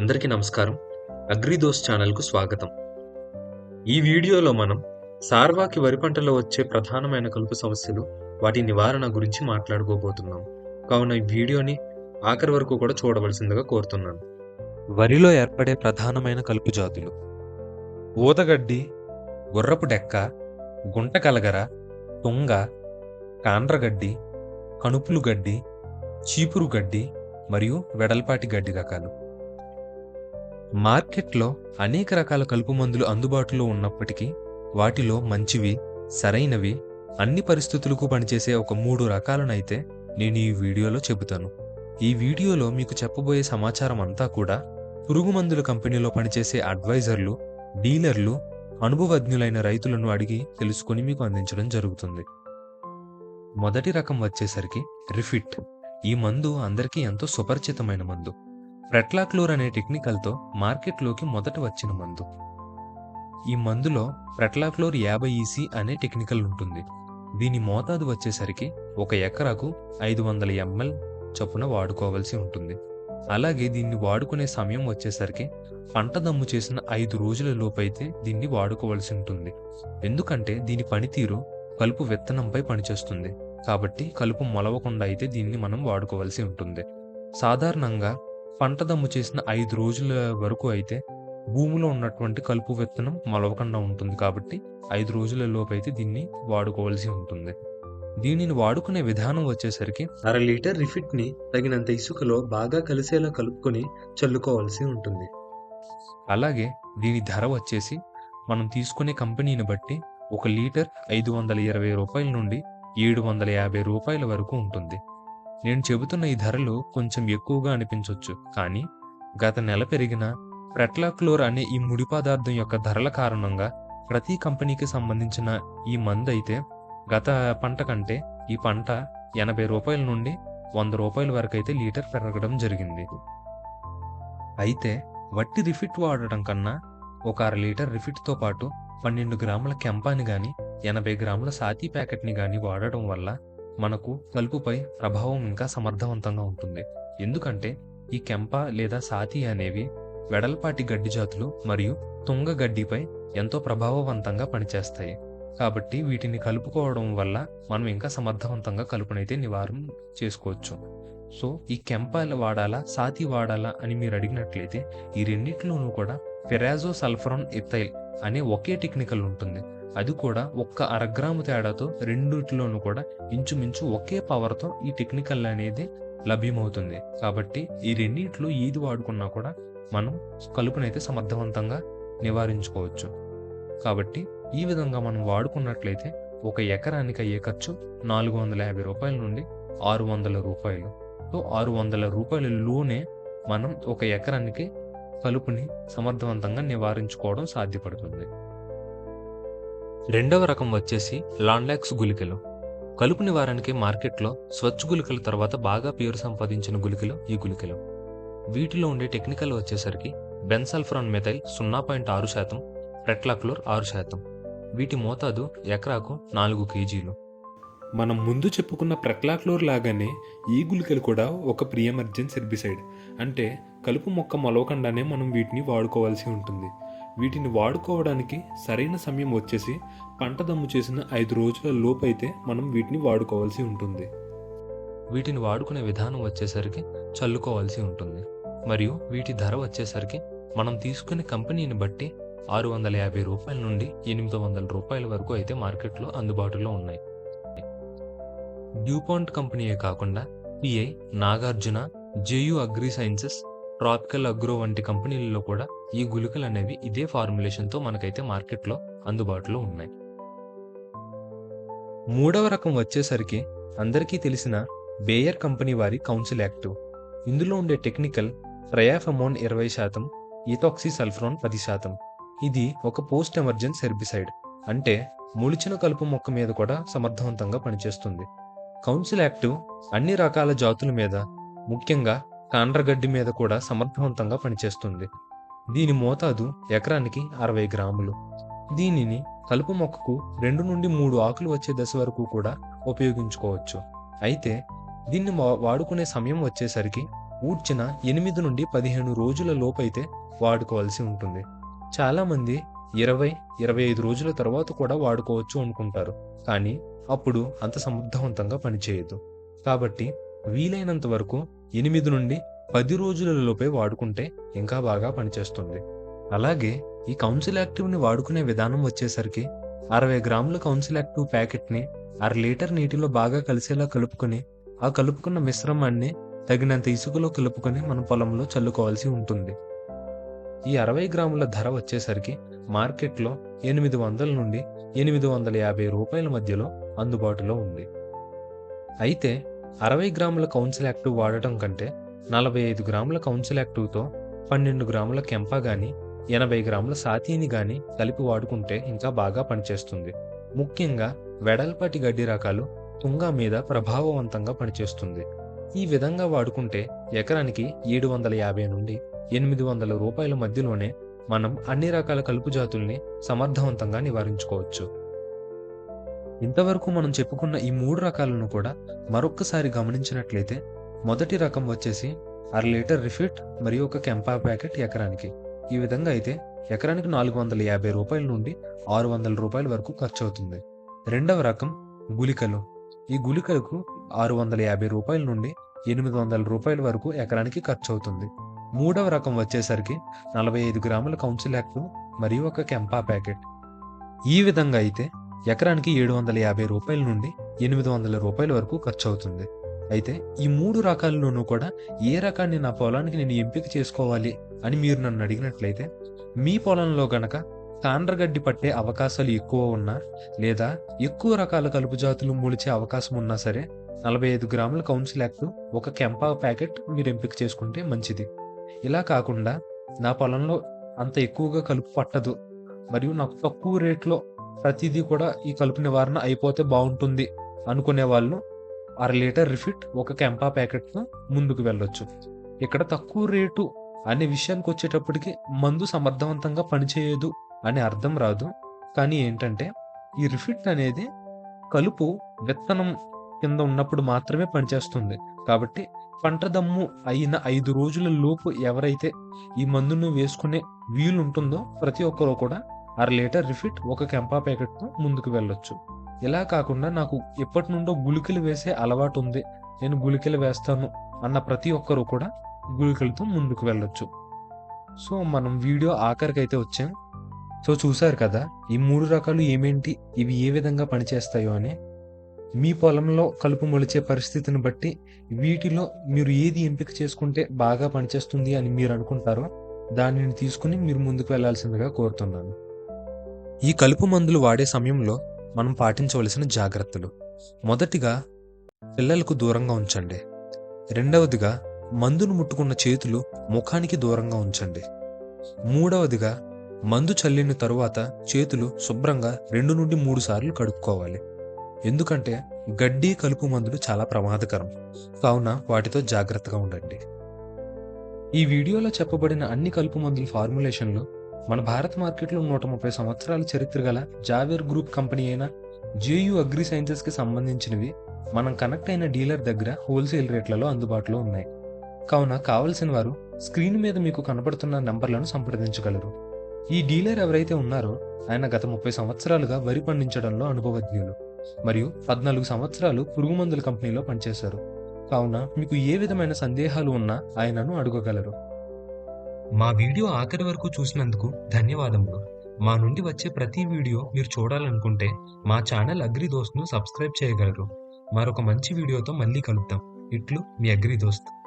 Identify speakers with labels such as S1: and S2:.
S1: అందరికీ నమస్కారం. అగ్రిదోస్ ఛానల్కు స్వాగతం. ఈ వీడియోలో మనం సార్వాకి వరి పంటలో వచ్చే ప్రధానమైన కలుపు సమస్యలు వాటి నివారణ గురించి మాట్లాడుకోబోతున్నాం. కావున ఈ వీడియోని ఆఖరి వరకు కూడా చూడవలసిందిగా కోరుతున్నాను. వరిలో ఏర్పడే ప్రధానమైన కలుపు జాతులు ఊదగడ్డి గుర్రపు డెక్క గుంట కలగర తుంగ కాండ్రగడ్డి కణుపులు గడ్డి చీపురు గడ్డి మరియు వెడల్పాటి గడ్డి రకాలు. మార్కెట్లో అనేక రకాల కలుపు మందులు అందుబాటులో ఉన్నప్పటికీ వాటిలో మంచివి సరైనవి అన్ని పరిస్థితులకు పనిచేసే ఒక మూడు రకాలనైతే నేను ఈ వీడియోలో చెబుతాను. ఈ వీడియోలో మీకు చెప్పబోయే సమాచారం అంతా కూడా పురుగు మందుల కంపెనీలో పనిచేసే అడ్వైజర్లు డీలర్లు అనుభవజ్ఞులైన రైతులను అడిగి తెలుసుకొని మీకు అందించడం జరుగుతుంది. మొదటి రకం వచ్చేసరికి రిఫిట్. ఈ మందు అందరికీ ఎంతో సుపరిచితమైన మందు. ప్రెట్లాక్లోర్ అనే టెక్నికల్తో మార్కెట్లోకి మొదట వచ్చిన మందు. ఈ మందులో ఫ్రెట్లాక్లోర్ యాభై ఈసీ అనే టెక్నికల్ ఉంటుంది. దీని మోతాదు వచ్చేసరికి ఒక ఎకరాకు ఐదు వందల ఎంఎల్ చొప్పున వాడుకోవాల్సి ఉంటుంది. అలాగే దీన్ని వాడుకునే సమయం వచ్చేసరికి పంట దమ్ము చేసిన ఐదు రోజుల లోపైతే దీన్ని వాడుకోవాల్సి ఉంటుంది. ఎందుకంటే దీని పనితీరు కలుపు విత్తనంపై పనిచేస్తుంది. కాబట్టి కలుపు మొలవకుండా అయితే దీన్ని మనం వాడుకోవాల్సి ఉంటుంది. సాధారణంగా పంట దమ్ము చేసిన ఐదు రోజుల వరకు అయితే భూమిలో ఉన్నటువంటి కలుపు విత్తనం మొలవకుండా ఉంటుంది కాబట్టి ఐదు రోజుల లోపు అయితే దీన్ని వాడుకోవాల్సి ఉంటుంది. దీనిని వాడుకునే విధానం వచ్చేసరికి అర లీటర్ రిఫిట్ని తగినంత ఇసుకలో బాగా కలిసేలా కలుపుకొని చల్లుకోవాల్సి ఉంటుంది. అలాగే దీని ధర వచ్చేసి మనం తీసుకునే కంపెనీని బట్టి ఒక లీటర్ ఐదు వందల ఇరవై రూపాయల నుండి ఏడు వందల యాభై రూపాయల వరకు ఉంటుంది. నేను చెబుతున్న ఈ ధరలు కొంచెం ఎక్కువగా అనిపించవచ్చు కానీ గత నెల పెరిగిన ప్రెట్లాక్లోర్ అనే ఈ ముడి పదార్థం యొక్క ధరల కారణంగా ప్రతి కంపెనీకి సంబంధించిన ఈ మందు అయితే గత పంట కంటే ఈ పంట ఎనభై రూపాయల నుండి వంద రూపాయల వరకు అయితే లీటర్ పెరగడం జరిగింది. అయితే వట్టి రిఫిట్ వాడటం కన్నా ఒక అర లీటర్ రిఫిట్తో పాటు పన్నెండు గ్రాముల కెంపాని కానీ ఎనభై గ్రాముల సాతీ ప్యాకెట్ని కానీ వాడటం వల్ల మనకు కలుపుపై ప్రభావం ఇంకా సమర్థవంతంగా ఉంటుంది. ఎందుకంటే ఈ కెంప లేదా సాతి అనేవి వెడల్పాటి గడ్డి జాతులు మరియు తుంగ గడ్డిపై ఎంతో ప్రభావవంతంగా పనిచేస్తాయి. కాబట్టి వీటిని కలుపుకోవడం వల్ల మనం ఇంకా సమర్థవంతంగా కలుపునైతే నివారణ చేసుకోవచ్చు. సో ఈ కెంపాలు వాడాలా సాతి వాడాలా అని మీరు అడిగినట్లయితే ఈ రెండింటిలోనూ కూడా ఫెరాజో సల్ఫరాన్ ఎథైల్ అనే ఒకే టెక్నికల్ ఉంటుంది. అది కూడా ఒక్క అరగ్రాము తేడాతో రెండిట్లోనూ కూడా ఇంచుమించు ఒకే పవర్తో ఈ టెక్నికల్ అనేది లభ్యమవుతుంది. కాబట్టి ఈ రెండింటిలో ఏది వాడుకున్నా కూడా మనం కలుపునైతే సమర్థవంతంగా నివారించుకోవచ్చు. కాబట్టి ఈ విధంగా మనం వాడుకున్నట్లయితే ఒక ఎకరానికి అయ్యే ఖర్చు నాలుగు వందల యాభై రూపాయల నుండి ఆరు వందల రూపాయలు. సో ఆరు వందల రూపాయలలోనే మనం ఒక ఎకరానికి కలుపుని సమర్థవంతంగా నివారించుకోవడం సాధ్యపడుతుంది. రెండవ రకం వచ్చేసి లాండ్లాక్స్ గుళికలు. కలుపు నివారణకి మార్కెట్లో స్వచ్ఛ గుళికల తర్వాత బాగా పేరు సంపాదించిన గుళికలు ఈ గుళికలు. వీటిలో ఉండే టెక్నికల్ వచ్చేసరికి బెన్సల్ఫ్రాన్ మెథైల్ సున్నా పాయింట్ ఆరు శాతం ప్రెట్లాక్లోర్ ఆరు శాతం. వీటి మోతాదు ఎకరాకు నాలుగు కేజీలు.
S2: మనం ముందు చెప్పుకున్న ప్రెక్లాక్లోర్ లాగానే ఈ గుళికలు కూడా ఒక ప్రియమర్జెన్స్ హెర్బిసైడ్ అంటే కలుపు మొక్క మొలవకుండానే మనం వీటిని వాడుకోవాల్సి ఉంటుంది. వీటిని వాడుకోవడానికి సరైన సమయం వచ్చేసి పంట దమ్ము చేసిన ఐదు రోజుల లోపైతే మనం వీటిని వాడుకోవాల్సి ఉంటుంది.
S1: వీటిని వాడుకునే విధానం వచ్చేసరికి చల్లుకోవాల్సి ఉంటుంది. మరియు వీటి ధర వచ్చేసరికి మనం తీసుకునే కంపెనీని బట్టి ఆరు వందల యాభై రూపాయల నుండి ఎనిమిది వందల రూపాయల వరకు అయితే మార్కెట్లో అందుబాటులో ఉన్నాయి. డ్యూపాంట్ కంపెనీయే కాకుండా PI Nagarjuna జేయు agri sciences tropical agro వంటి కంపెనీలలో కూడా ఈ గుళికలు అనేవి ఇదే ఫార్ములేషన్తో మనకైతే మార్కెట్లో అందుబాటులో ఉన్నాయి. మూడవ రకం వచ్చేసరికి అందరికీ తెలిసిన బేయర్ కంపెనీ వారి కౌన్సిల్ యాక్టివ్ ఇందులో ఉండే టెక్నికల్ ట్రయాఫమోన్ ఇరవై శాతం ఈథాక్సీ సల్ఫ్రాన్ పది శాతం. ఇది ఒక పోస్ట్ ఎమర్జెన్స్ హెర్బిసైడ్ అంటే ములిచిన కలుపు మొక్క మీద కూడా సమర్థవంతంగా పనిచేస్తుంది. కౌన్సిల్ యాక్టివ్ అన్ని రకాల జాతుల మీద ముఖ్యంగా కాండ్రగడ్డి మీద కూడా సమర్థవంతంగా పనిచేస్తుంది. దీని మోతాదు ఎకరానికి అరవై గ్రాములు. దీనిని కలుపు మొక్కకు రెండు నుండి మూడు ఆకులు వచ్చే దశ వరకు కూడా ఉపయోగించుకోవచ్చు. అయితే దీన్ని వా- వాడుకునే సమయం వచ్చేసరికి ఊడ్చిన ఎనిమిది నుండి పదిహేను రోజుల లోపైతే వాడుకోవాల్సి ఉంటుంది. చాలామంది ఇరవై ఇరవై ఐదు రోజుల తర్వాత కూడా వాడుకోవచ్చు అనుకుంటారు. కానీ అప్పుడు అంత సమర్థవంతంగా పనిచేయదు. కాబట్టి వీలైనంత వరకు ఎనిమిది నుండి పది రోజులలోపే వాడుకుంటే ఇంకా బాగా పనిచేస్తుంది. అలాగే ఈ కౌన్సిల్ యాక్టివ్ని వాడుకునే విధానం వచ్చేసరికి అరవై గ్రాముల కౌన్సిల్ యాక్టివ్ ప్యాకెట్ని అర లీటర్ నీటిలో బాగా కలిసేలా కలుపుకొని ఆ కలుపుకున్న మిశ్రమాన్ని తగినంత ఇసుకలో కలుపుకొని మన పొలంలో చల్లుకోవాల్సి ఉంటుంది. ఈ అరవై గ్రాముల ధర వచ్చేసరికి మార్కెట్లో ఎనిమిది వందల నుండి ఎనిమిది వందల యాభై రూపాయల మధ్యలో అందుబాటులో ఉంది. అయితే అరవై గ్రాముల కౌన్సిల్ యాక్టివ్ వాడటం కంటే నలభై ఐదు గ్రాముల కౌన్సిల్ యాక్టివ్తో పన్నెండు గ్రాముల కెంప గాని ఎనభై గ్రాముల సాతీని గాని కలిపి వాడుకుంటే ఇంకా బాగా పనిచేస్తుంది. ముఖ్యంగా వెడల్పాటి గడ్డి రకాలు తుంగ మీద ప్రభావవంతంగా పనిచేస్తుంది. ఈ విధంగా వాడుకుంటే ఎకరానికి ఏడు వందల యాభై నుండి ఎనిమిది వందల రూపాయల మధ్యలోనే మనం అన్ని రకాల కలుపు జాతుల్ని సమర్థవంతంగా నివారించుకోవచ్చు. ఇంతవరకు మనం చెప్పుకున్న ఈ మూడు రకాలను కూడా మరొక్కసారి గమనించినట్లయితే మొదటి రకం వచ్చేసి అర లీటర్ రిఫిట్ మరియు ఒక కెంపా ప్యాకెట్ ఎకరానికి. ఈ విధంగా అయితే ఎకరానికి నాలుగు వందల యాభై రూపాయల నుండి ఆరు వందల రూపాయల వరకు ఖర్చు అవుతుంది రెండవ రకం గుళికలు. ఈ గుళికలకు ఆరు వందల యాభై రూపాయల నుండి ఎనిమిది వందల రూపాయల వరకు ఎకరానికి ఖర్చు అవుతుంది మూడవ రకం వచ్చేసరికి నలభై ఐదు గ్రాముల కౌన్సిల్ యాక్ట్ మరియు ఒక కెంపా ప్యాకెట్. ఈ విధంగా అయితే ఎకరానికి ఏడు వందల యాభై రూపాయల నుండి ఎనిమిది వందల రూపాయల వరకు ఖర్చు అవుతుంది అయితే ఈ మూడు రకాల్లోనూ కూడా ఏ రకాన్ని నా పొలానికి నేను ఎంపిక చేసుకోవాలి అని మీరు నన్ను అడిగినట్లయితే మీ పొలంలో గనక తాండ్రగడ్డి పట్టే అవకాశాలు ఎక్కువ ఉన్నా లేదా ఎక్కువ రకాల కలుపు జాతులు మొలిచే అవకాశం ఉన్నా సరే నలభై ఐదు గ్రాముల కౌన్సిల్ యాక్ట్ ఒక కెంపా ప్యాకెట్ మీరు ఎంపిక చేసుకుంటే మంచిది. ఇలా కాకుండా నా పొలంలో అంత ఎక్కువగా కలుపు పట్టదు. మరియు నాకు తక్కువ రేట్లో ప్రతిదీ కూడా ఈ కలుపు నివారణ అయిపోతే బాగుంటుంది అనుకునే వాళ్ళు అర లీటర్ రిఫిట్ ఒక కెంపా ప్యాకెట్తో ముందుకు వెళ్ళొచ్చు. ఇక్కడ తక్కువ రేటు అనే విషయానికి వచ్చేటప్పటికి మందు సమర్థవంతంగా పనిచేయదు అనే అర్థం రాదు. కానీ ఏంటంటే ఈ రిఫిట్ అనేది కలుపు విత్తనం కింద ఉన్నప్పుడు మాత్రమే పనిచేస్తుంది. కాబట్టి పంట దమ్ము అయిన ఐదు రోజుల లోపు ఎవరైతే ఈ మందును వేసుకునే వీలు ఉంటుందో ప్రతి ఒక్కరూ కూడా అర లీటర్ రిఫిట్ ఒక కెంపా ప్యాకెట్తో ముందుకు వెళ్ళొచ్చు. ఇలా కాకుండా నాకు ఎప్పటి నుండో గుళికలు వేసే అలవాటు ఉంది. నేను గుళికలు వేస్తాను అన్న ప్రతి ఒక్కరూ కూడా గుళికలతో ముందుకు వెళ్ళొచ్చు. సో మనం వీడియో ఆఖరికి అయితే వచ్చాం. సో చూసారు కదా ఈ మూడు రకాలు ఏమేంటి ఇవి ఏ విధంగా పనిచేస్తాయో అని. మీ పొలంలో కలుపు మొలిచే పరిస్థితిని బట్టి వీటిలో మీరు ఏది ఎంపిక చేసుకుంటే బాగా పనిచేస్తుంది అని మీరు అనుకుంటారో దానిని తీసుకుని మీరు ముందుకు వెళ్ళాల్సిందిగా కోరుతున్నాను. ఈ కలుపు మందులు వాడే సమయంలో మనం పాటించవలసిన జాగ్రత్తలు. మొదటిగా పిల్లలకు దూరంగా ఉంచండి. రెండవదిగా మందును ముట్టుకున్న చేతులు ముఖానికి దూరంగా ఉంచండి. మూడవదిగా మందు చల్లిన తరువాత చేతులు శుభ్రంగా రెండు నుండి మూడు సార్లు కడుక్కోవాలి. ఎందుకంటే గడ్డి కలుపు మందులు చాలా ప్రమాదకరం. కావున వాటితో జాగ్రత్తగా ఉండండి. ఈ వీడియోలో చెప్పబడిన అన్ని కలుపు మందుల ఫార్ములేషన్లు మన భారత మార్కెట్లో నూట ముప్పై సంవత్సరాల చరిత్ర గల జావేర్ గ్రూప్ కంపెనీ అయిన జేయు అగ్రి సైన్సెస్కి సంబంధించినవి మనం కనెక్ట్ అయిన డీలర్ దగ్గర హోల్సేల్ రేట్లలో అందుబాటులో ఉన్నాయి. కావున కావలసిన వారు స్క్రీన్ మీద మీకు కనబడుతున్న నంబర్లను సంప్రదించగలరు. ఈ డీలర్ ఎవరైతే ఉన్నారో ఆయన గత ముప్పై సంవత్సరాలుగా వరి పండించడంలో అనుభవజ్ఞులు మరియు పద్నాలుగు సంవత్సరాలు పురుగు మందుల కంపెనీలో పనిచేశారు. కావున మీకు ఏ విధమైన సందేహాలు ఉన్నా ఆయనను అడగగలరు. మా వీడియో ఆఖరి వరకు చూసినందుకు ధన్యవాదములు. మా నుండి వచ్చే ప్రతి వీడియో మీరు చూడాలనుకుంటే మా ఛానల్ అగ్రి దోస్త్ను సబ్స్క్రైబ్ చేయగలరు. మరొక మంచి వీడియోతో మళ్ళీ కలుద్దాం. ఇట్లు మీ అగ్రి దోస్త్.